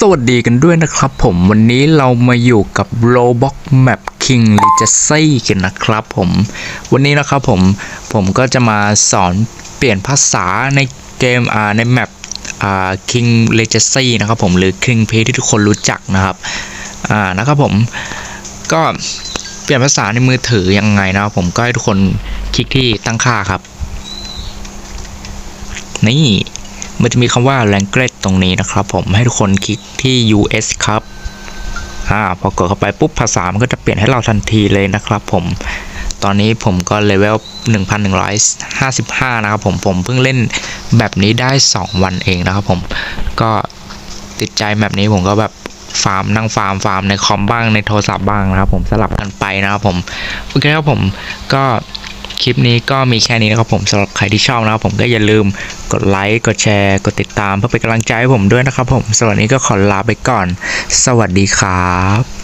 สวัสดีกันด้วยนะครับผมวันนี้เรามาอยู่กับ Roblox Map King Legacy กันนะครับผมวันนี้นะครับผมผมก็จะมาสอนเปลี่ยนภาษาในเกมอ่าในแมปอ่า King Legacy นะครับผมหรือ King p a y ที่ทุกคนรู้จักนะครับอ่านะครับผมก็เปลี่ยนภาษาในมือถือยังไงนะครับผมก็ให้ทุกคนคลิกที่ตั้งค่าครับ นี่ มันจะมีคำว่า language ตรงนี้นะครับผมให้ทุกคนคลิกที่ US ครับอ่าพอกดเข้าไปปุ๊บภาษามันก็จะเปลี่ยนให้เราทันทีเลยนะครับผมตอนนี้ผมก็เลเวล 1155 นะครับผมผมเพิ่งเล่นแบบนี้ได้ 2 วันเองนะครับผมก็ติดใจแบบนี้ผมก็แบบฟาร์มนั่งฟาร์มฟาร์มในคอมบ้างในโทรศัพท์บ้างนะครับผมสลับกันไปนะครับผมโอเคครับผมก็ คลิปนี้ก็มีแค่นี้นะครับผมสำหรับใครที่ชอบนะครับผมก็อย่าลืมกดไลค์กดแชร์ กดติดตามเพื่อเป็นกำลังใจให้ผมด้วยนะครับผมสำหรับวันนี้ก็ขอลาไปก่อน สวัสดีครับ